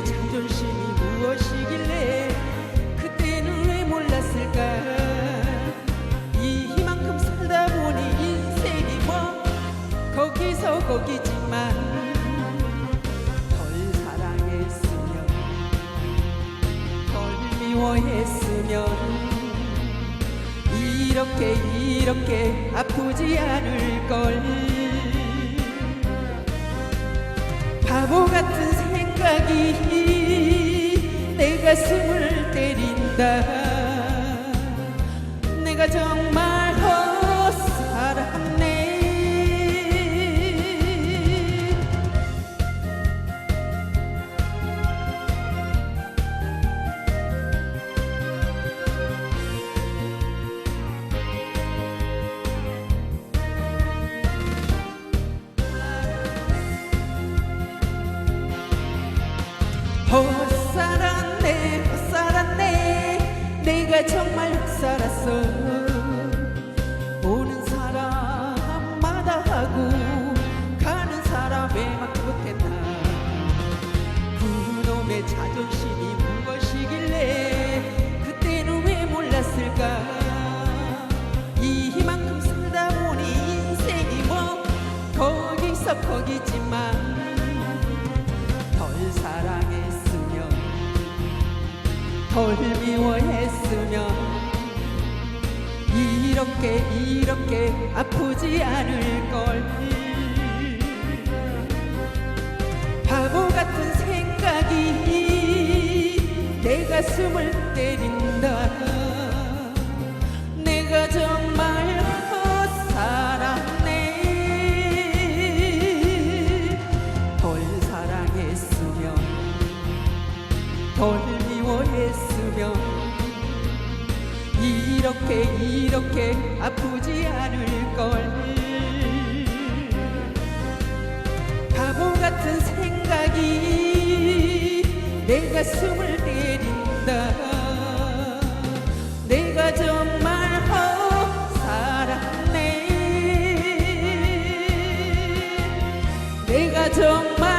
내 자존심이 무엇이길래 그때는 왜 몰랐을까? 이만큼 살다 보니 인생이 뭐 거기서 거기지만 덜 사랑했으면 덜 미워했으면 이렇게 이렇게 아프지 않을 걸. 바보 같은 생각 거기지만 덜 사랑했으면 덜 미워했으면 이렇게 이렇게 아프지 않을 걸. 바보 같은 생각이 내 가슴을 때린다 했으면 이렇게 이렇게 아프지 않을 걸. 바보 같은 생각이 내 가슴을 때린다. 내가 정말 헛살았네. 내가 정말